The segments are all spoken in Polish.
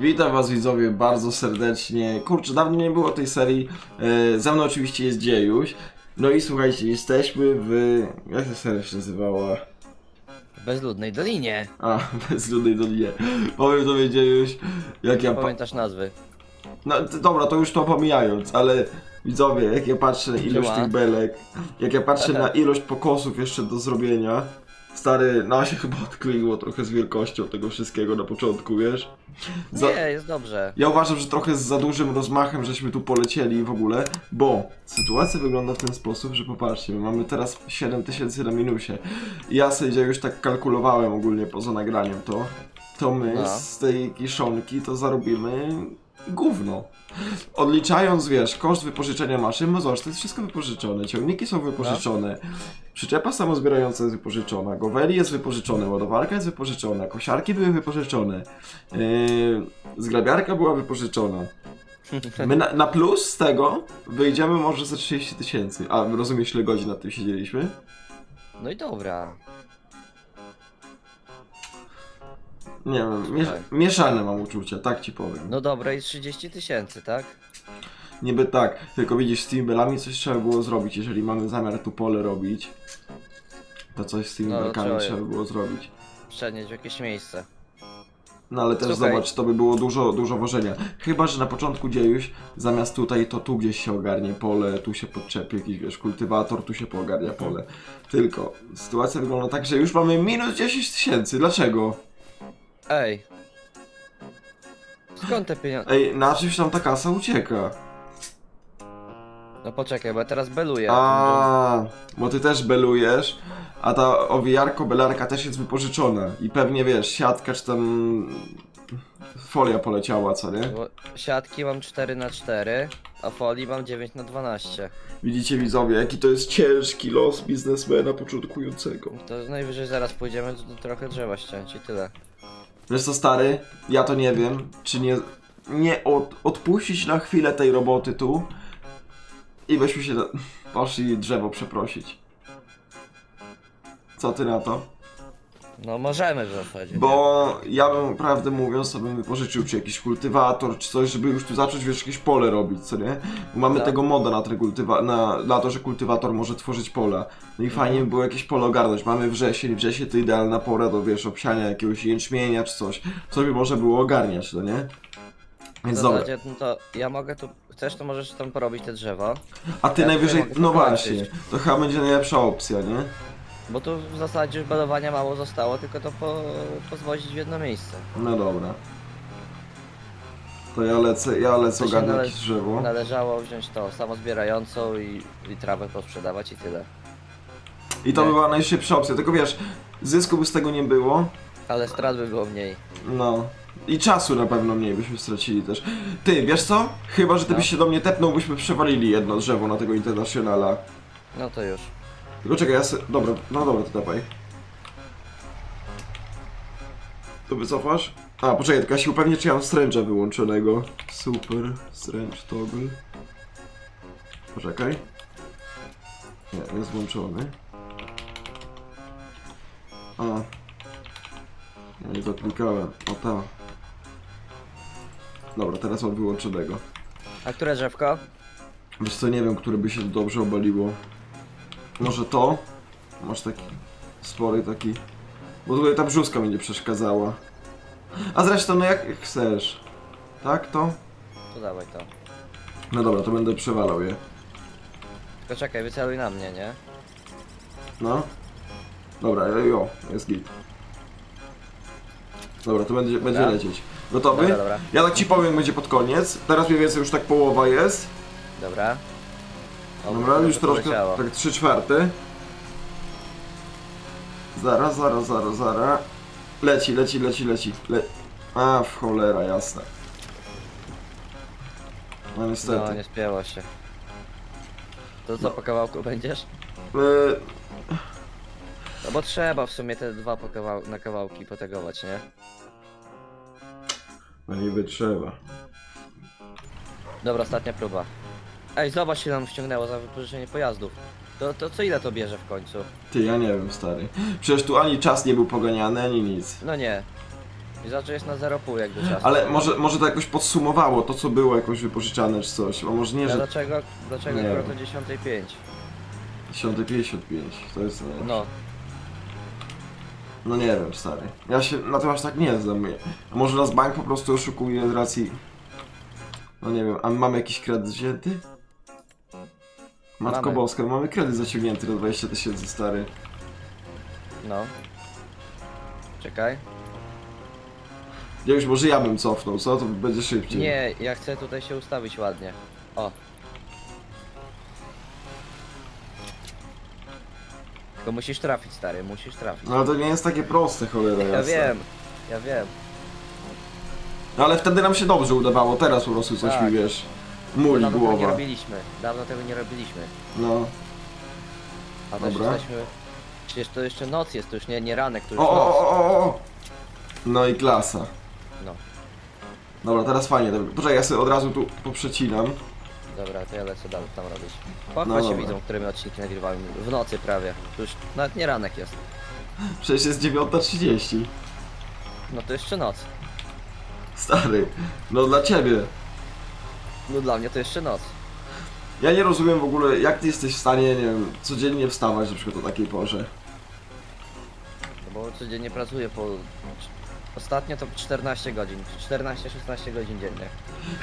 Witam was widzowie bardzo serdecznie. Kurczę, dawno nie było tej serii. E, ze mną oczywiście jest Dziejuś. No i słuchajcie, jesteśmy w... Jak ta seria się nazywała? W bezludnej dolinie. A, bezludnej dolinie. Powiem tobie Dziejuś, jak ja... Pa... Pamiętasz nazwy? No t- dobra, to już to pomijając, ale widzowie, jak ja patrzę na ilość Siema. tych belek, jak ja patrzę na ilość pokosów jeszcze do zrobienia, stary, no się chyba odkleiło trochę z wielkością tego wszystkiego na początku, wiesz? Za- Nie, jest dobrze. Ja uważam, że trochę z za dużym rozmachem żeśmy tu polecieli w ogóle, bo sytuacja wygląda w ten sposób, że popatrzcie, my mamy teraz 7000 na minusie. Ja sobie już tak kalkulowałem ogólnie poza nagraniem to, to my No. z tej kiszonki to zarobimy gówno. Odliczając, wiesz, koszt wypożyczenia maszyn, no zobacz, to jest wszystko wypożyczone, ciągniki są wypożyczone, przyczepa samozbierająca jest wypożyczona, goweli jest wypożyczone, ładowarka jest wypożyczona, kosiarki były wypożyczone, yy, zgrabiarka była wypożyczona. My na, na plus z tego wyjdziemy może za 30 tysięcy. A rozumiesz, ile godzin nad tym siedzieliśmy? No i dobra. Nie wiem, miesz Słuchaj. mieszane mam uczucia, tak ci powiem. No dobra i 30 tysięcy, tak? Niby tak, tylko widzisz, z tymi belami coś trzeba było zrobić, jeżeli mamy zamiar tu pole robić. To coś z tymi No, belkami trzeba je- trzeba było zrobić. Przenieść w jakieś miejsce. No ale też Słuchaj. zobacz, to by było dużo, dużo wożenia. Chyba, że na początku dziejuś, zamiast tutaj, to tu gdzieś się ogarnie pole, tu się podczepi jakiś, wiesz, kultywator, tu się poogarnia pole. Tylko, sytuacja wygląda tak, że już mamy minus 10 tysięcy. Dlaczego? Ej. Skąd te pieniądze? Ej, na czymś tam ta kasa ucieka. No poczekaj, bo ja teraz beluję. A, bo ty też belujesz, a ta owijarko, belarka też jest wypożyczona. I pewnie, wiesz, siatka czy tam folia poleciała, co nie? Bo siatki mam 4 na 4 a folii mam 9 na 12 Widzicie widzowie, jaki to jest ciężki los biznesmena początkującego. To najwyżej zaraz pójdziemy to trochę drzewa ściąć i tyle. Wiesz stary, ja to nie wiem, czy nie, nie od, odpuścić na chwilę tej roboty tu i byśmy się poszli drzewo przeprosić. Co ty na to? No możemy w zasadzie. Bo ja bym, prawdę mówiąc, to bym wypożyczył ci jakiś kultywator czy coś, żeby już tu zacząć, wiesz, jakieś pole robić, co nie? Bo mamy Tak. tego moda na, te kultywa- na, na to, że kultywator może tworzyć pola. No i fajnie by było jakieś pole ogarnąć. Mamy wrzesień, wrzesień to idealna pora do, wiesz, obsiania jakiegoś jęczmienia czy coś. Co by można było ogarniać, no nie? W Więc dobra. zasadzie, no to ja mogę tu... Chcesz, to możesz tam porobić te drzewa. A ty ja najwyżej, tutaj mogę no właśnie, to chyba będzie najlepsza opcja, nie? Bo tu w zasadzie już balowania mało zostało, tylko to po, pozwozić w jedno miejsce. No dobra. To ja lecę, ja lecę To się ogarnąć nale- drzewo. Należało wziąć to samozbierającą i, i trawę posprzedawać i tyle. I to by była najszybsza opcja, tylko wiesz, zysku by z tego nie było, Ale strat by było mniej. no. I czasu na pewno mniej byśmy stracili też. Ty, wiesz co? Chyba, że ty No. byś się do mnie tepnął, byśmy przewalili jedno drzewo na tego Internationala. No to już. Tylko czekaj, ja se... Dobra, no dobra, to dawaj. To wycofasz? A, poczekaj, tylko ja się upewnię, czy ja mam stręcza wyłączonego. Super, stręcz toggle. Poczekaj. Nie, jest włączony. A. Ja nie zaklikałem. O ta. Dobra, teraz mam wyłączonego. A które drzewko? Wiesz co, nie wiem, które by się dobrze obaliło. Może to? Masz taki spory taki... Bo tutaj ta brzuska mi nie przeszkadzała. A zresztą, no jak jak chcesz. Tak, to? To dawaj to. No dobra, to będę przewalał je. Tylko czekaj, wyceluj na mnie, nie? No. Dobra, jo, jest git. Dobra, to będzie, będzie Dobra. lecieć. Gotowy? Dobra, dobra. Ja tak ci powiem, będzie pod koniec. Teraz mniej więcej już tak połowa jest. Dobra. Dobra, już troszkę, poleciało. tak 3 czwarte. Zaraz, zaraz, zaraz, zaraz. Leci, leci, leci, leci. Le... A, w cholera, jasne. No niestety. No, nie spięło się. To co, po kawałku będziesz? Y, No bo trzeba w sumie te dwa po kawał na kawałki potegować, nie? no niby trzeba. Dobra, ostatnia próba. Ej, zobacz ile nam ściągnęło za wypożyczenie pojazdów. To, to co ile to bierze w końcu? Ty, ja nie wiem, stary. Przecież tu ani czas nie był poganiany, ani nic. No nie. I to jest na 0,5 jakby czas. Ale może, może to jakoś podsumowało to, co było jakoś wypożyczane czy coś, a może nie, że dlaczego, dlaczego Nie akurat o 10.05? 1055, to jest... No. No, no nie wiem, stary. Ja się na tym aż tak nie znam. A może nas bank po prostu oszukuje z racji... No nie wiem, a mamy jakiś kredyt wzięty? Matko Mamy. Boska, mamy kredyt zaciągnięty na 20 tysięcy, stary. no. Czekaj. Ja już może ja bym cofnął, co? To będzie szybciej. Nie, ja chcę tutaj się ustawić ładnie. O. Tylko musisz trafić, stary, musisz trafić. No ale to nie jest takie proste, cholera Ja jasna. wiem, ja wiem. No ale wtedy nam się dobrze udawało, teraz po prostu coś Tak. mi wiesz. Muli Dawno tego nie głowa. robiliśmy. Dawno tego nie robiliśmy. No. A też Dobra. jesteśmy... Przecież to jeszcze noc jest, to już nie, nie ranek, to już O, o, noc. o, o, o! No i klasa. No. Dobra, teraz fajnie. dobra. Poczekaj, ja sobie od razu tu poprzecinam. Dobra, to ja lecę dalej tam robić. Pochwal No się dobra. widzą, którymi odcinki nagrywałem. W nocy prawie. To już nawet nie ranek jest. Przecież jest 9.30. No to jeszcze noc. Stary, no dla ciebie. No dla mnie to jeszcze noc. Ja nie rozumiem w ogóle, jak ty jesteś w stanie, nie wiem, codziennie wstawać na przykład o takiej porze. No bo codziennie pracuję po... Ostatnio to 14 godzin. 14-16 godzin dziennie.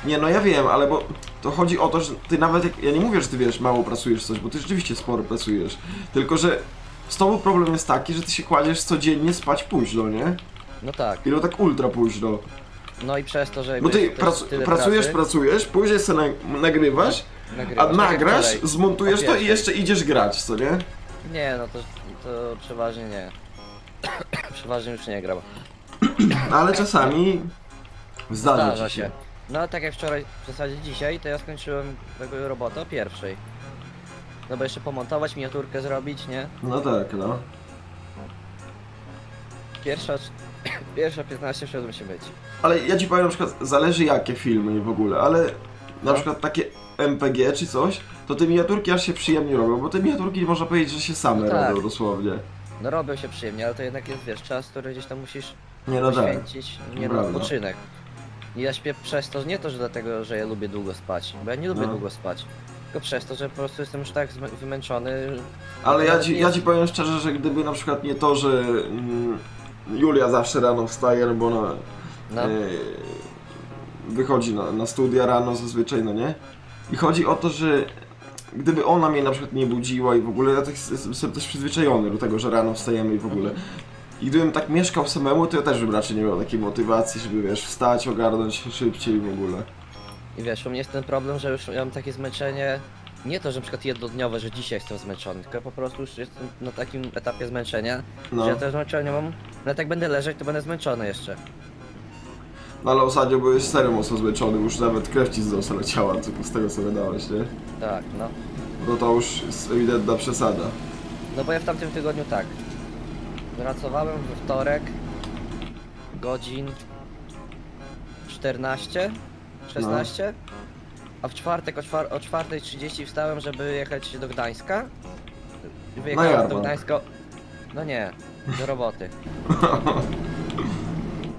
Nie, no ja wiem, ale bo to chodzi o to, że ty nawet jak, ja nie mówię, że ty wiesz, mało pracujesz coś, bo ty rzeczywiście sporo pracujesz. Tylko, że z tobą problem jest taki, że ty się kładziesz codziennie spać późno, nie? No tak. I to tak ultra późno. No i przez to, że... Bo jakby ty jest też pracu tyle pracujesz, pracy, pracujesz, później sobie na nagrywasz, a nagrywasz, tak jak nagrasz, zmontujesz to i jeszcze idziesz grać, co nie? Nie, no to, to przeważnie nie. przeważnie już nie gram. No, ale czasami zdarza, Zdarza ci się. się. No tak jak wczoraj, w zasadzie dzisiaj, to ja skończyłem tego robotę o pierwszej. No bo jeszcze pomontować, miniaturkę zrobić, nie? No tak, no. Pierwsza, pierwsza 15 wszedłem się myć. Ale ja ci powiem na przykład, zależy jakie filmy w ogóle, ale na No. przykład takie MPG czy coś, to te miniaturki aż się przyjemnie robią, bo te miniaturki można powiedzieć, że się same No tak. robią dosłownie. No robią się przyjemnie, ale to jednak jest, wiesz, czas, który gdzieś tam musisz Nie no tak. poświęcić, nie na Prawda. odpoczynek. I ja śpię przez to, nie to, że dlatego, że ja lubię długo spać, bo ja nie lubię No. długo spać. Tylko przez to, że po prostu jestem już tak zmę- wymęczony. Ale ja ci, ja ci powiem szczerze, że gdyby na przykład nie to, że mm, Julia zawsze rano wstaje, no bo ona No, e, wychodzi na, na studia rano zazwyczaj, no nie? I chodzi o to, że gdyby ona mnie na przykład nie budziła i w ogóle ja tak jestem też przyzwyczajony do tego, że rano wstajemy i w ogóle. I gdybym tak mieszkał samemu, to ja też bym raczej nie miał takiej motywacji, żeby wiesz, wstać, ogarnąć się szybciej w ogóle. i wiesz, u mnie jest ten problem, że już mam takie zmęczenie. Nie to, że na przykład jednodniowe, że dzisiaj jestem zmęczony, tylko po prostu już jestem na takim etapie zmęczenia, No, że ja też zmęczenie mam. Nawet jak będę leżeć, to będę zmęczony jeszcze. No ale ostatnio byłeś serio mocno zmęczony, już nawet krew ci z nosa leciała, z tego co wydałeś, nie? Tak, no. No to już jest ewidentna przesada. No bo ja w tamtym tygodniu tak. Pracowałem we wtorek godzin 14, 16, a w czwartek o, czwar- o 4.30 wstałem, żeby jechać do Gdańska. Wyjechałem do jarmark. Gdańska. No nie, do roboty.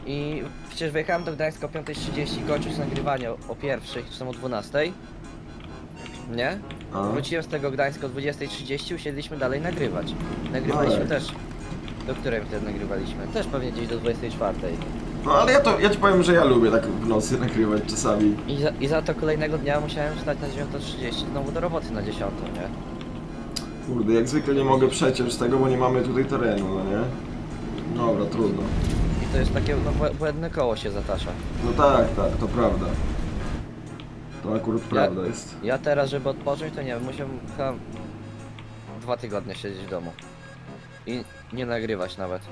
I przecież wyjechałem do Gdańska o 5.30, kończyć nagrywanie o, o 1.00 czy tam o 12.00. Nie? A? Wróciłem z tego Gdańska o 20.30, usiedliśmy dalej nagrywać. Nagrywaliśmy Ojej. też. Do której wtedy nagrywaliśmy? Też pewnie gdzieś do 24.00. No ale ja to, ja ci powiem, że ja lubię tak w nocy nagrywać czasami. I za, I za to kolejnego dnia musiałem wstać na 9.30 znowu do roboty na 10, nie? Kurde, jak zwykle nie mogę przeciąć tego, bo nie mamy tutaj terenu, no nie? Dobra, trudno. To jest takie, no błę- błędne koło się zatacza. No tak, tak, to prawda. To akurat prawda jest. Ja teraz, żeby odpocząć, to nie wiem, musiałem chyba dwa tygodnie siedzieć w domu. I nie nagrywać nawet.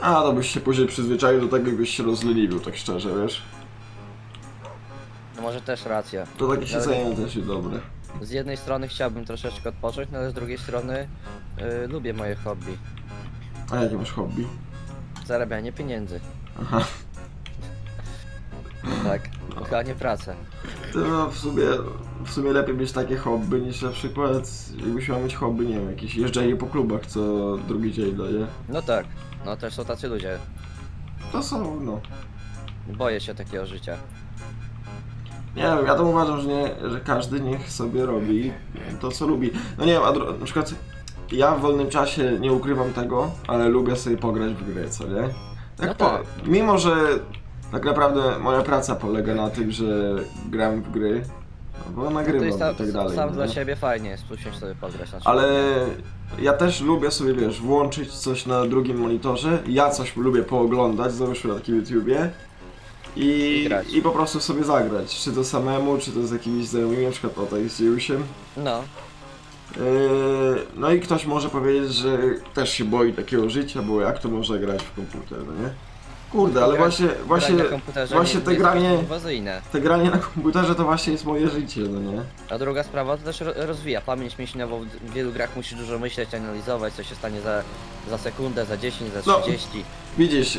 A, to byś się później przyzwyczaił do tego i byś się rozleniwił, tak szczerze, wiesz? No może też racja. To takie Ale- siedzenie też jest dobre. Z jednej strony chciałbym troszeczkę odpocząć, no ale z drugiej strony y, lubię moje hobby. A jakie masz hobby? Zarabianie pieniędzy. Aha. Tak, chyba nie pracę. To no, w sumie, w sumie lepiej mieć takie hobby niż na przykład, jakbyś miał mieć hobby, nie wiem, jakieś jeżdżenie po klubach co drugi dzień, no nie? No tak, no też są tacy ludzie. to są, no. Boję się takiego życia. Nie wiem, ja to uważam, że, nie, że każdy niech sobie robi to, co lubi. No nie wiem, a dro- na przykład ja w wolnym czasie nie ukrywam tego, ale lubię sobie pograć w gry, co nie? Tak No po, tak. Mimo, że tak naprawdę moja praca polega na tym, że gram w gry, no bo To nagrywam jest i tak dalej. sam no dla nie? siebie fajnie jest usiąść sobie pograć na Ale ja też lubię sobie, wiesz, włączyć coś na drugim monitorze. Ja coś lubię pooglądać, załóżmy na takim YouTubie. I, I grać. I po prostu sobie zagrać. Czy to samemu, czy to z jakimiś znajomymi, na przykład tej z Jusiem. No, no i ktoś może powiedzieć, że też się boi takiego życia, bo jak to może grać w komputer, no nie? Kurde, ale właśnie, właśnie, właśnie nie, te nie granie, te granie na komputerze to właśnie jest moje życie, no nie? A druga sprawa to też ro- rozwija pamięć mięśniową. W wielu grach musisz dużo myśleć, analizować, co się stanie za, za sekundę, za 10, za No. 30. Widzisz,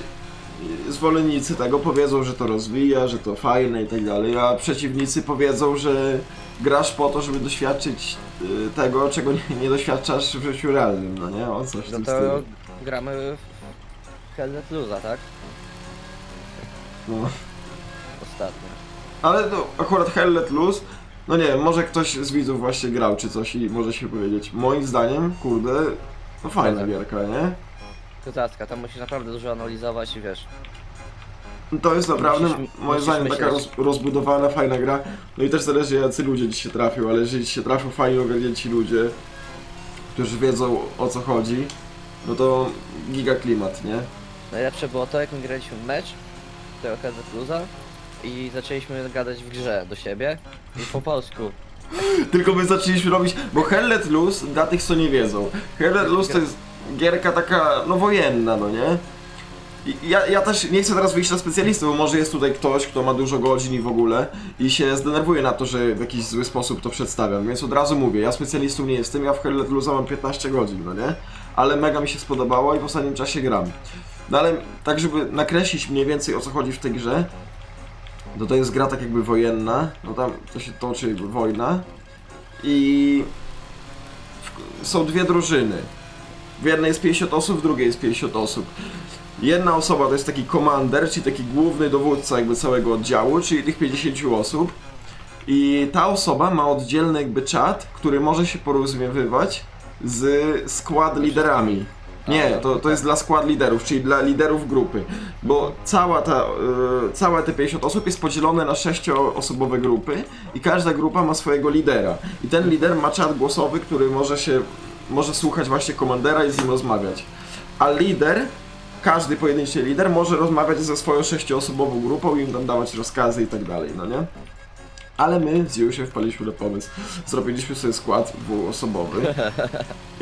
zwolennicy tego powiedzą, że to rozwija, że to fajne i tak dalej, a przeciwnicy powiedzą, że grasz po to, żeby doświadczyć y, tego, czego nie, nie doświadczasz w życiu realnym, no nie? O coś w No tym to stylu. gramy w Hell Let Loose'a, tak? No. Ostatnio. Ale no, akurat Hell Let Loose, no nie wiem, może ktoś z widzów właśnie grał czy coś i może się powiedzieć. Moim zdaniem, kurde, no fajna gierka, nie? Kozacka, tam musisz naprawdę dużo analizować i wiesz. To jest naprawdę, Musisz- moim musisz zdaniem, taka roz, rozbudowana, fajna gra. No i też zależy jacy ludzie ci się trafią, ale jeżeli ci się trafią fajnie ogarnięci ludzie, którzy wiedzą o co chodzi, no to giga klimat, nie? Najlepsze było to, jak my graliśmy w mecz tego Let Loose'a i zaczęliśmy gadać w grze do siebie i po polsku. Tylko my zaczęliśmy robić, bo Hell Let Loose, dla tych co nie wiedzą, Hell Let Loose to jest gierka taka, no wojenna, no nie? Ja, ja też nie chcę teraz wyjść na specjalistę, bo może jest tutaj ktoś, kto ma dużo godzin i w ogóle i się zdenerwuje na to, że w jakiś zły sposób to przedstawiam, więc od razu mówię, ja specjalistą nie jestem, ja w Hell mam 15 godzin, no nie? Ale mega mi się spodobało i w ostatnim czasie gram. No ale tak, żeby nakreślić mniej więcej o co chodzi w tej grze, no to jest gra tak jakby wojenna, no tam to się toczy wojna i są dwie drużyny. W jednej jest 50 osób, w drugiej jest 50 osób. Jedna osoba to jest taki komander, czyli taki główny dowódca jakby całego oddziału, czyli tych 50 osób. I ta osoba ma oddzielny jakby czat, który może się porozumiewać z skład liderami. Nie, to, to jest dla skład liderów, czyli dla liderów grupy. Bo cała ta, y, całe te 50 osób jest podzielone na 6-osobowe grupy i każda grupa ma swojego lidera. I ten lider ma czat głosowy, który może się, może słuchać właśnie komandera i z nim rozmawiać. A lider, każdy pojedynczy lider może rozmawiać ze swoją 6-osobową grupą i im tam dawać rozkazy i tak dalej, no nie? Ale my z Jusiem wpaliśmy na pomysł. Zrobiliśmy sobie skład dwuosobowy.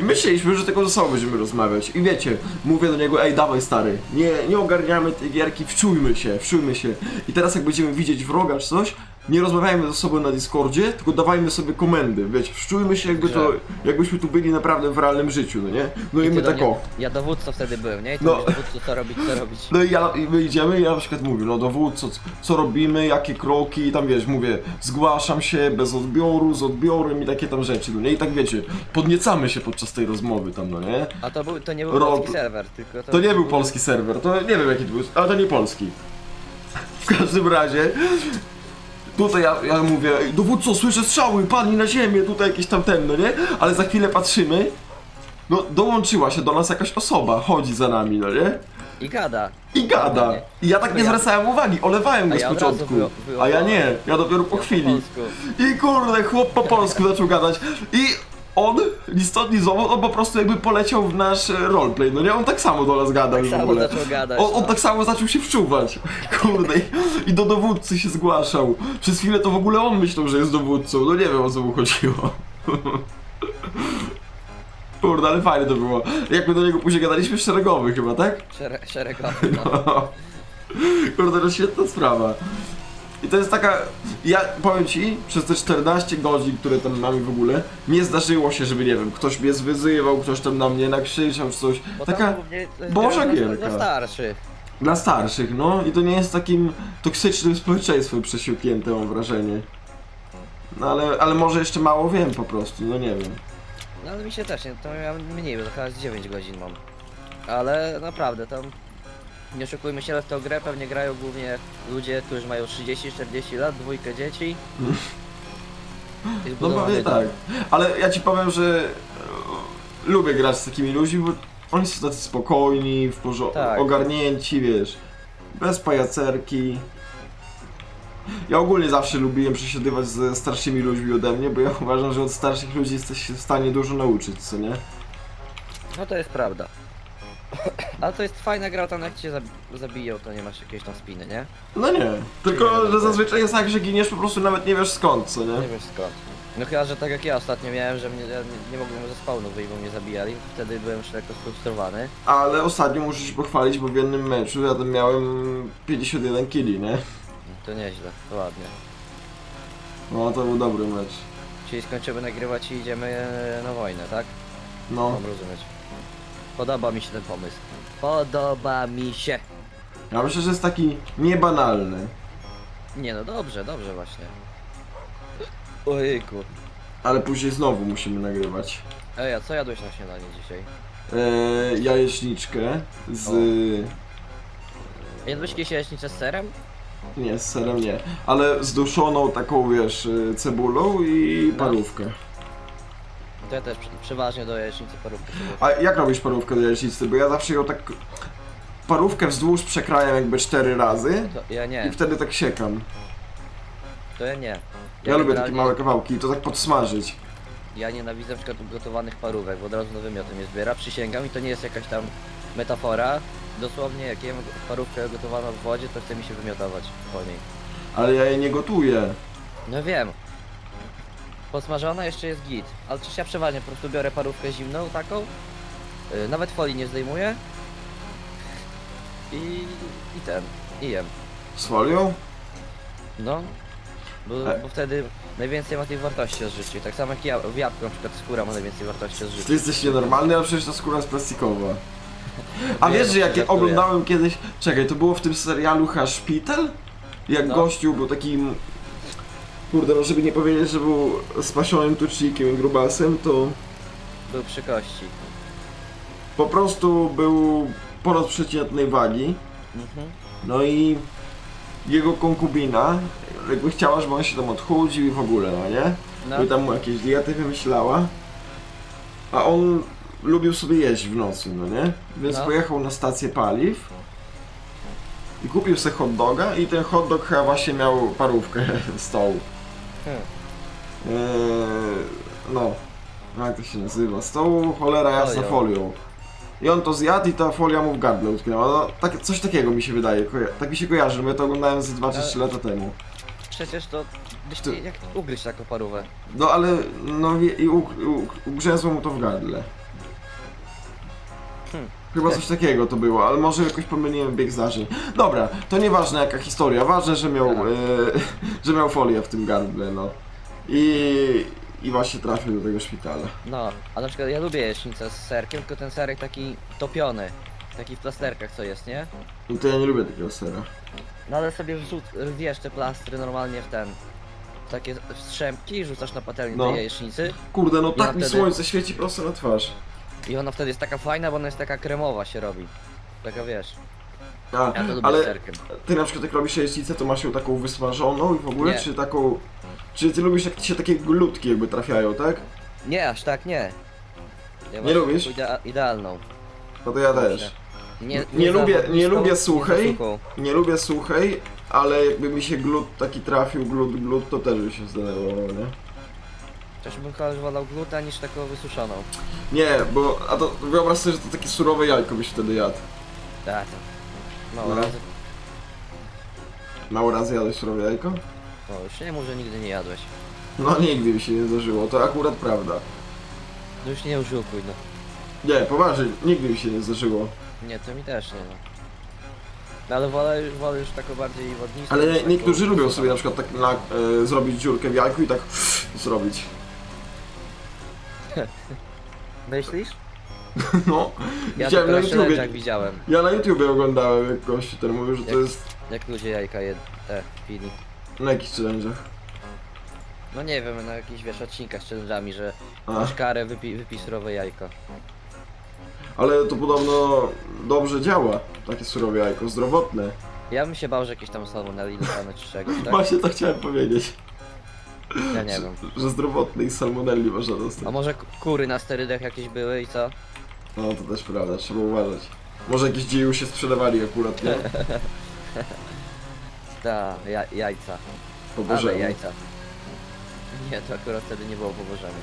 I myśleliśmy, że tylko ze sobą będziemy rozmawiać. I wiecie, mówię do niego, ej dawaj stary, nie, nie ogarniamy tej gierki, wczujmy się, wczujmy się. I teraz jak będziemy widzieć wroga czy coś, nie rozmawiajmy ze sobą na Discordzie, tylko dawajmy sobie komendy, wiecie, wczujmy się jakby to, jakbyśmy tu byli naprawdę w realnym życiu, no nie? No i, my tak o. Ja dowódcą wtedy byłem, nie? I ty No. no. dowódco co robić, co robić. No i, ja, i my idziemy i ja na przykład mówię, no dowódco, co, co robimy, jakie kroki i tam wiesz, mówię, zgłaszam się bez odbioru, z odbiorem i takie tam rzeczy, no nie? I tak wiecie, podniecamy się podczas tej rozmowy tam, no nie? A to, był, to nie był Rob- polski serwer, tylko to... To nie był polski serwer, to nie wiem jaki to był, ale to nie polski. W każdym razie, tutaj ja, ja mówię, "Ej, dowódco, słyszę strzały, pani na ziemię, tutaj jakieś tam ten, no nie? Ale za chwilę patrzymy, no dołączyła się do nas jakaś osoba, chodzi za nami, no nie? I gada. I gada. I ja tak nie zwracałem uwagi, olewałem go A z ja od razu początku. A ja nie, ja dopiero po Po chwili. polsku. I kurde, chłop po polsku zaczął gadać. I on, ni stąd, ni zowąd, on po prostu jakby poleciał w nasz e, roleplay, no nie? On tak samo do nas gadał Tak w samo ogóle. zaczął gadać, On, on no. tak samo zaczął się wczuwać. Kurde, i- i do dowódcy się zgłaszał. Przez chwilę to w ogóle on myślał, że jest dowódcą, no nie wiem o co mu chodziło. Kurde, ale fajne to było. Jak my do niego później gadaliśmy szeregowy chyba, tak? Szere, szeregowy, no. Kurde, to świetna sprawa. I to jest taka. Ja powiem ci, przez te 14 godzin, które tam mamy w ogóle, nie zdarzyło się, żeby nie wiem, ktoś mnie zwyzywał, ktoś tam na mnie nakrzyczał czy coś. Bo Taka głównie Boża gra dla- gierka. Dla starszych. dla starszych, no i to nie jest takim toksycznym społeczeństwem przesiłknięte, mam wrażenie. No ale, ale może jeszcze mało wiem po prostu, no nie wiem. No ale mi się też nie, to ja mniej, bo to chyba z 9 godzin mam. Ale naprawdę tam Nie oszukujmy się, ale w tę grę pewnie grają głównie ludzie, którzy mają 30-40 lat, dwójkę dzieci. I No zbudowany pewnie tak. Ale ja ci powiem, że e, lubię grać z takimi ludźmi, bo oni są tacy spokojni, w porzo- Tak. ogarnięci, wiesz, bez pajacerki. Ja ogólnie zawsze lubiłem przesiadywać ze starszymi ludźmi ode mnie, bo ja uważam, że od starszych ludzi jesteś się w stanie dużo nauczyć, co nie? No to jest prawda. Ale to jest fajna gra, tam jak cię zab- zabiją, to nie masz jakiejś tam spiny, nie? No nie, tylko że zazwyczaj jest tak, że giniesz po prostu nawet nie wiesz skąd, co nie? Nie wiesz skąd. No chyba, że tak jak ja ostatnio miałem, że mnie, ja nie, nie mogłem ze spawnu wyjść, bo mnie zabijali. Wtedy byłem lekko sfrustrowany. Ale ostatnio muszę się pochwalić, bo w jednym meczu ja tam miałem 51 killi, nie? No To nieźle, to ładnie. No to był dobry mecz. Czyli skończymy nagrywać i idziemy e, na wojnę, tak? No. Mam rozumieć. Podoba mi się ten pomysł. Podoba mi się. Ja myślę, że jest taki niebanalny. Nie no, dobrze, dobrze właśnie. Ojejku. Ale później znowu musimy nagrywać. Ej, a co jadłeś na śniadanie dzisiaj? Eee, jajeczniczkę z... Jadłeś jakieś jajecznice z serem? Nie, z serem nie. Ale z duszoną taką, wiesz, e, cebulą i No. parówkę. To ja też przy- przeważnie do jajecznicy parówkę sobie. A jak robisz parówkę do jajecznicy? Bo ja zawsze ją tak... Parówkę wzdłuż przekrajam jakby cztery razy To ja i nie, wtedy tak siekam. to ja nie. Ja, lubię takie generalnie- małe kawałki i to tak podsmażyć. Ja nienawidzę na przykład gotowanych parówek, bo od razu na wymioty mnie zbiera. Przysięgam i to nie jest jakaś tam metafora. Dosłownie jak jem parówkę gotowaną w wodzie, to chce mi się wymiotować po niej. Ale ja jej nie gotuję. No wiem. Podsmażona jeszcze jest git, ale przecież ja przeważnie po prostu biorę parówkę zimną taką, yy, nawet folii nie zdejmuję i, i ten, i jem. Z folią? No, bo, E- bo wtedy najwięcej ma tej wartości odżywczej. Tak samo jak ja, w jabłku na przykład skóra ma najwięcej wartości Ty odżywczej. jesteś nienormalny, a przecież ta skóra jest plastikowa. A Wiem, wiesz, że jak ja żartuję. oglądałem kiedyś... Czekaj, to było w tym serialu Haszpital? Jak No. gościu był takim... Kurde, no żeby nie powiedzieć, że był spasionym tucznikiem i grubasem, to Był przy kości. po prostu był ponad przeciętnej wagi. Mhm. No i jego konkubina jakby chciała, żeby on się tam odchudził i w ogóle, no nie? No, I tam mu jakieś diety wymyślała. A on lubił sobie jeść w nocy, no nie? Więc No. pojechał na stację paliw i kupił sobie hot doga i ten hot dog chyba właśnie miał parówkę z tą. Eee, no, jak to się nazywa? Z tą cholera jasna Folią. folią. I on to zjadł i ta folia mu w gardle utknęła. No, tak, coś takiego mi się wydaje, koja- tak mi się kojarzy, bo ja to oglądałem z 2 czy 3 lata temu. przecież to... Byś Ty- ty, jak ugryźć taką parówę? No ale, no wie- i ug- ug- ugrzęzło mu to w gardle. Hmm. Chyba coś takiego to było, ale może jakoś pomyliłem bieg zdarzeń. Dobra, to nieważne jaka historia, ważne, że miał, Tak. e, że miał folię w tym gardle, no. I, I właśnie trafił do tego szpitala. No, a na przykład ja lubię jajecznicę z serkiem, tylko ten serek taki topiony. Taki w plasterkach co jest, nie? No to ja nie lubię takiego sera. No ale sobie wrzuc, wiesz te plastry normalnie w ten... Takie strzępki rzucasz na patelnię No. tej jajecznicy Kurde, no Ja tak mi wtedy- słońce świeci prosto na twarz. I ona wtedy jest taka fajna, bo ona jest taka kremowa się robi. Taka wiesz, A, ja to lubię ale z serkiem. ty na przykład jak robisz jajecznicę, to masz ją taką wysmażoną i w ogóle, Nie. czy taką... Czy ty lubisz jak ci się takie glutki jakby trafiają, tak? Nie, aż tak nie. Ja właśnie lubisz? taką Idea idealną. No to ja też. Nie, Nie za lubię- nie lubię za suchej. suchą. Nie lubię suchej, ale jakby mi się glut taki trafił, glut, glut, to też by się zdenerwował, nie? Też bym chyba wolał gluta niż taką wysuszoną. Nie, bo, a to wyobraź sobie, że to takie surowe jajko byś wtedy jadł. Tak, to. Mało No. razy. Mało razy jadłeś surowe jajko? O, już nie mów, że nigdy nie jadłeś. No nigdy mi się nie zdarzyło, to akurat prawda. No już nie oszukuj, no. Nie, poważnie, nigdy mi się nie zdarzyło. Nie, to mi też nie, no. No ale wolę, wolę już taką bardziej wodnistą. Ale niż taką niektórzy lubią sobie na przykład tak na, e, zrobić dziurkę w jajku i tak zrobić. Myślisz? No, Ja widziałem tylko na na YouTubie. widziałem, Ja na YouTubie oglądałem, jak gościu ten mówił, że to Jak- jest jak ludzie jajka jed... te pili. na jakichś challenge'ach. No nie wiem, na jakichś wiesz odcinkach z challenge'ami, że A. masz karę, wypij, wypij surowe jajko. Ale to podobno dobrze działa, takie surowe jajko, zdrowotne. Ja bym się bał, że jakieś tam salmonelli dostanę czy czegoś, tak? Właśnie to chciałem powiedzieć, Ja nie wiem. że zdrowotny i salmonelli można dostać. A może k- kury na sterydach jakieś były i co? No to też prawda, trzeba uważać. Może jakieś dzieju się sprzedawali akurat, nie? Ta, ja, jajca. Po Ale Bożemu. jajca. Nie, to akurat wtedy nie było po Bożemu.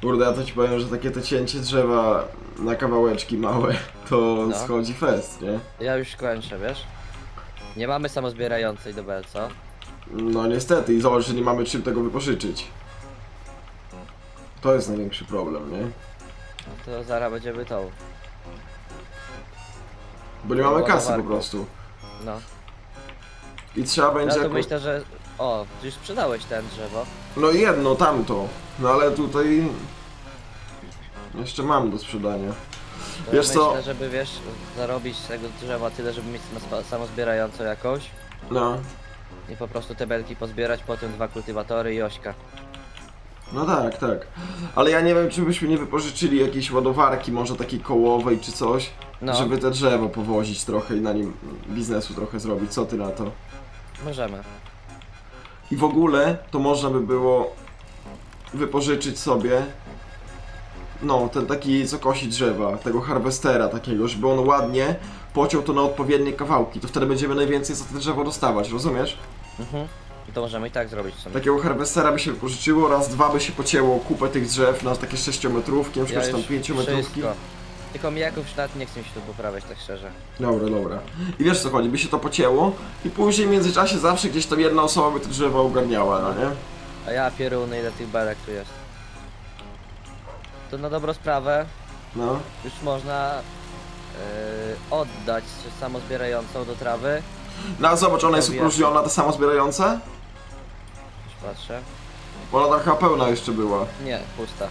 Kurde, ja to ci powiem, że takie te cięcie drzewa na kawałeczki małe, to No. schodzi fest, nie? Ja już kończę, wiesz? Nie mamy samozbierającej do bel, co? No niestety, i zobacz, że nie mamy czym tego wypożyczyć. To jest największy problem, nie? No to zaraz będziemy tą. Bo nie mamy kasy po prostu. No. I trzeba będzie Ja to myślę, że... O, ty już sprzedałeś ten drzewo. No jedno, tamto. No ale tutaj... Jeszcze mam do sprzedania. To Wiesz myślę, co? żeby wiesz, zarobić z tego drzewa tyle, żeby mieć samozbierającą jakąś. No. I po prostu te belki pozbierać, potem dwa kultywatory i ośka. No tak, tak. Ale ja nie wiem, czy byśmy nie wypożyczyli jakiejś ładowarki, może takiej kołowej czy coś, No, żeby te drzewo powozić trochę i na nim biznesu trochę zrobić. Co ty na to? możemy. I w ogóle to można by było wypożyczyć sobie no, ten taki co kosi drzewa, tego harwestera takiego, żeby on ładnie pociął to na odpowiednie kawałki. To wtedy będziemy najwięcej za to drzewo dostawać, rozumiesz? Mhm. I to możemy i tak zrobić w sumie. Takiego harwestera by się wypożyczyło, raz, dwa by się pocięło kupę tych drzew na takie 6-metrówki, na przykład czy tam 5-metrówki. wszystko. Tylko mi jakoś nawet nie chce mi się tu poprawiać, tak szczerze. Dobra, dobra. I wiesz co chodzi, by się to pocięło i później w międzyczasie zawsze gdzieś tam jedna osoba by te drzewa ogarniała, no nie? A ja pieruny, ile tych belek tu jest. To na dobrą sprawę No. już można yy, oddać samozbierającą do trawy. No zobacz, ona jest Robię. opróżniona, ta samo? Już patrzę. Bo ona taka pełna jeszcze była, Nie, pusta.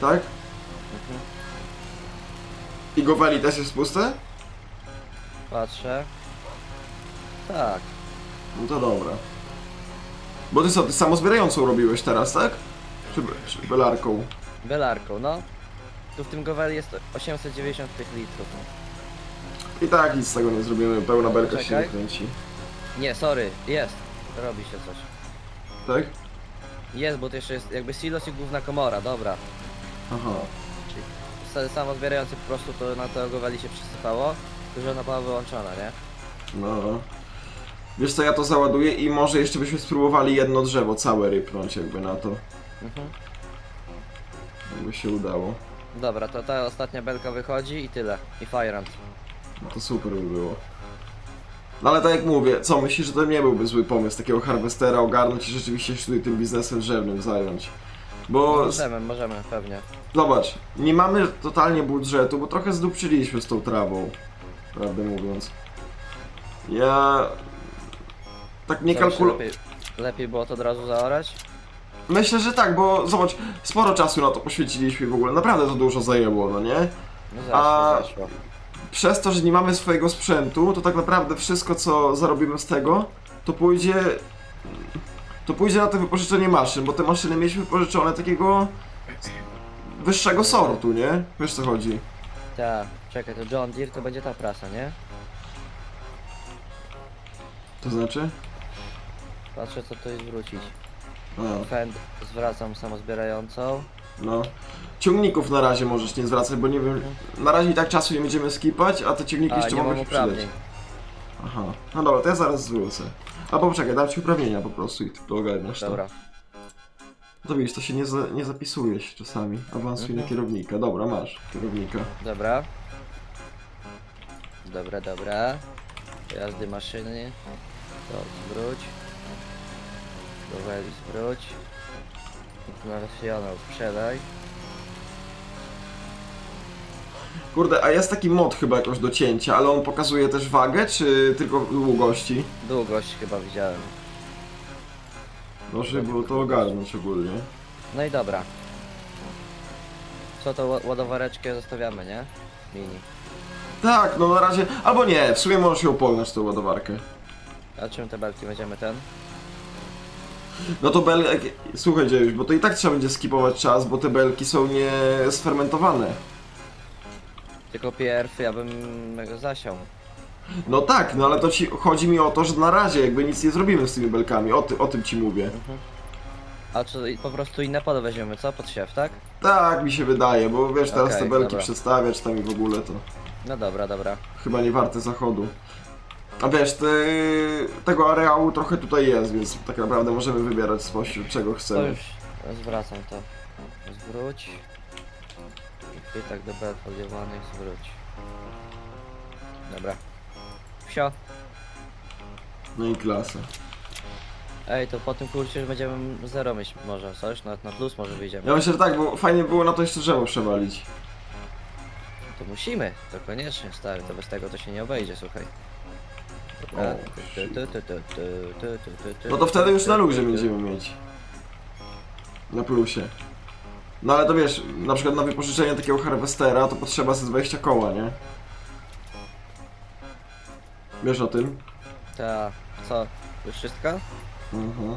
tak? Mhm. I Goweli też jest puste? Patrzę. Tak. No to dobra. Bo ty co, ty samozbierającą robiłeś teraz, tak? Czy, czy belarką? Belarką, no. Tu w tym goweli jest 890 tych litrów. I tak nic z tego nie zrobimy, pełna belka się nie Czekaj. kręci. Nie, sorry, jest. Robi się coś. Tak? Jest, bo to jeszcze jest jakby silos i główna komora, dobra. Aha. Sa- Samo zbierający po prostu to na to goweli się przysypało, tylko że ona była wyłączona, nie? No. Wiesz co, ja to załaduję i może jeszcze byśmy spróbowali jedno drzewo całe rypnąć jakby na to. Mhm. Jakby się udało. Dobra, to ta ostatnia belka wychodzi i tyle. I Firant. No to super by było. No ale tak jak mówię, co myślisz, że to nie byłby zły pomysł takiego harwestera ogarnąć i rzeczywiście się tutaj tym biznesem drzewnym zająć? Bo Możemy, możemy, pewnie. zobacz, nie mamy totalnie budżetu, bo trochę zdupczyliśmy z tą trawą, prawdę mówiąc. Ja tak nie kalkuluję. lepiej, lepiej było to od razu zaorać? Myślę, że tak, bo zobacz, sporo czasu na to poświęciliśmy w ogóle, naprawdę to dużo zajęło, no nie? No zaszło, A- zaszło. Przez to, że nie mamy swojego sprzętu, to tak naprawdę wszystko, co zarobimy z tego, to pójdzie. To pójdzie na to wypożyczenie maszyn, bo te maszyny mieliśmy wypożyczone takiego wyższego sortu, nie? Wiesz co chodzi? Tak, czekaj, to John Deere to będzie ta prasa, nie? To znaczy? Patrzę co to jest wrócić. A, Fend zwracam samozbierającą. No. Ciągników na razie możesz nie zwracać, bo nie wiem. Na razie i tak czasu nie będziemy skipać, a te ciągniki A, jeszcze nie mogą mam się przydać. uprawnień. Aha. No dobra, to ja zaraz zwrócę. A poczekaj, dam ci uprawnienia po prostu i ty to ogarniasz. to. Dobra. To widzisz, to się nie, za, nie zapisuje się czasami. Awansuj na Mhm. kierownika. Dobra, masz kierownika. Dobra. Dobra, dobra. Jazdy maszyny. To zwróć. Doweli zwróć. International sprzedaj. Kurde, a jest taki mod chyba jakoś do cięcia, ale on pokazuje też wagę, czy tylko długości? Długość chyba widziałem. Proszę było to ogarnąć ogólnie. No i dobra. Co to ła- ładowareczkę zostawiamy, nie? Mini. Tak, no na razie. Albo nie, w sumie możesz ją pognąć tą ładowarkę. A czym te belki będziemy ten? No to belek... Słuchaj Dziejuś, bo to i tak trzeba będzie skipować czas, bo te belki są nie sfermentowane. Tylko pierw ja bym zasiał. No tak, no ale to ci chodzi mi o to, że na razie jakby nic nie zrobimy z tymi belkami, o, ty, o tym ci mówię. A czy po prostu inne pole weźmiemy, co? Pod siew, tak? Tak mi się wydaje, bo wiesz, teraz Okej, te belki dobra. przedstawiać tam i w ogóle to No dobra, dobra. chyba nie warte zachodu. A wiesz, te, tego areału trochę tutaj jest, więc tak naprawdę możemy wybierać spośród czego To chcemy. już zwracam to. Zwróć. I tak do bel foliowanych zwróć. Dobra. Wsio. No i klasa. Ej, to po tym kursie już będziemy zero mieć może, coś? Nawet na plus może wyjdziemy. Ja myślę, że tak, bo fajnie było na to jeszcze drzewo przewalić. To musimy, to koniecznie stary, to bez tego to się nie obejdzie, słuchaj. No to wtedy już na lugrze będziemy mieć. Na plusie. No ale to wiesz, na przykład na wypożyczenie takiego harvestera to potrzeba ze 20 koła, nie? Wiesz o tym? Tak. co? Już wszystko? Mhm.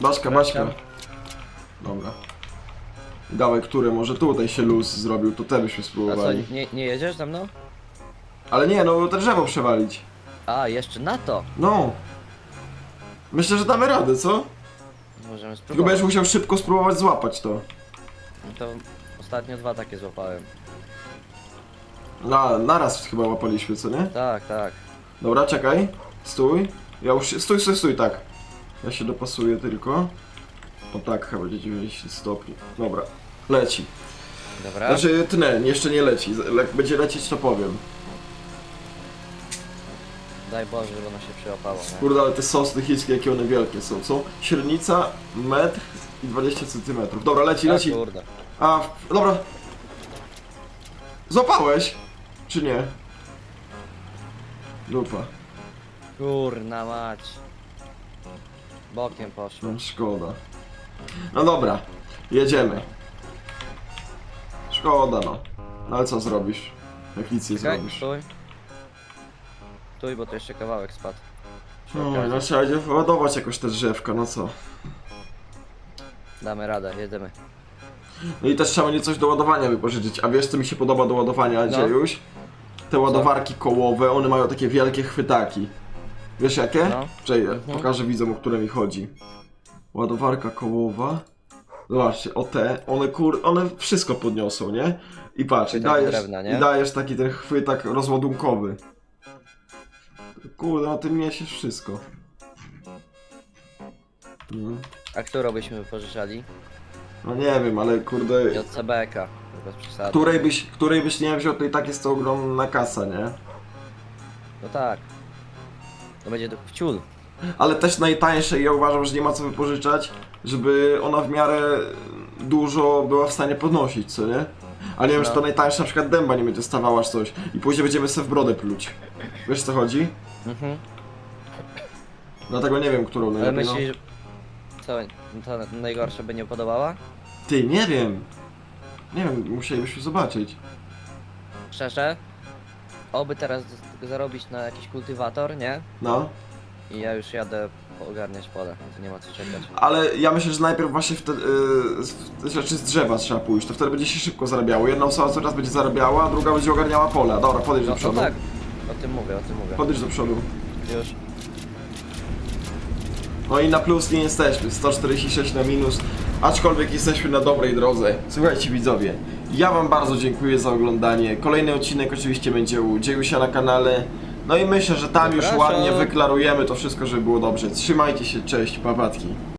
Baszka, baszka. Dobra. Dawaj, które może tutaj się luz zrobił, to te byśmy A co, spróbowali. nie, nie jedziesz ze mną? Ale nie, no to drzewo przewalić. A, jeszcze na to! No. Myślę, że damy radę, co? Możemy Tylko spróbować. będziesz musiał szybko spróbować złapać to. No To ostatnio dwa takie złapałem. Na, naraz chyba łapaliśmy, co nie? Tak, tak. Dobra, czekaj. Stój. Ja już się... Stój, stój, stój, tak. Ja się dopasuję tylko. O tak, chyba będzie 90 stopni. Dobra. Leci. Dobra. Znaczy, tnę, jeszcze nie leci. Le będzie lecieć, to powiem. Daj Boże, żeby ono się przyłapało, nie? Kurde, ale te sosny chińskie, jakie one wielkie są, co? Średnica, metr i 20 centymetrów. Dobra, leci, A, leci. kurde. A, w- dobra. Złapałeś? Czy nie? Dupa. Kurna mać. Bokiem poszło. No, szkoda. No dobra, jedziemy. Szkoda no. No ale co zrobisz? Jak nic nie Czekaj, zrobisz. stój. Stój, bo to jeszcze kawałek spadł. Przy No, okazji. no trzeba będzie wyładować jakoś te drzewka, no co? Damy radę, jedziemy. No i też trzeba będzie coś do ładowania wypożyczyć. A wiesz co mi się podoba do ładowania, No. Dziejuś? Te ładowarki kołowe, one mają takie wielkie chwytaki. Wiesz jakie? No. Czekaj, Mhm. pokażę widzom, o które mi chodzi. Ładowarka kołowa. Zobaczcie, o te, one kur... one wszystko podniosą, nie? I patrz, i dajesz, drewna, nie? i dajesz taki ten chwytak rozładunkowy. Kurde, na tym niesiesz wszystko. No. A którą byśmy wypożyczali? no nie wiem, ale kurde... JCBK. Bez przesady. Której byś, której byś nie wziął, to i tak jest to ogromna kasa, nie? No tak. To będzie to wciul. Ale też najtańszej ja uważam, że nie ma co wypożyczać, żeby ona w miarę dużo była w stanie podnosić, co nie? Ale nie wiem, No. czy to najtańsza na przykład dęba nie będzie stawała aż coś i później będziemy sobie w brodę pluć. Wiesz co chodzi? Mhm. Dlatego nie wiem, którą Ale najlepiej, no. myślisz, co, to najgorsze by nie podobała? Ty, nie wiem. Nie wiem, musielibyśmy zobaczyć. Szczerze? Oby teraz z- zarobić na jakiś kultywator, nie? No. I ja już jadę ogarniać pole, to nie ma co czekać. Ale ja myślę, że najpierw właśnie yy, z- rzeczy z drzewa trzeba pójść, to wtedy będzie się szybko zarabiało. Jedna osoba coraz będzie zarabiała, a druga będzie ogarniała pola. Dobra, podejdź No, do no przodu. tak, o tym mówię, o tym mówię. Podejdź do przodu. Już. No i na plus nie jesteśmy, 146 na minus, aczkolwiek jesteśmy na dobrej drodze. Słuchajcie widzowie, ja wam bardzo dziękuję za oglądanie. Kolejny odcinek oczywiście będzie u Dziejusia na kanale. No i myślę, że tam już Zapraszam. ładnie wyklarujemy to wszystko, żeby było dobrze. Trzymajcie się, cześć, papatki.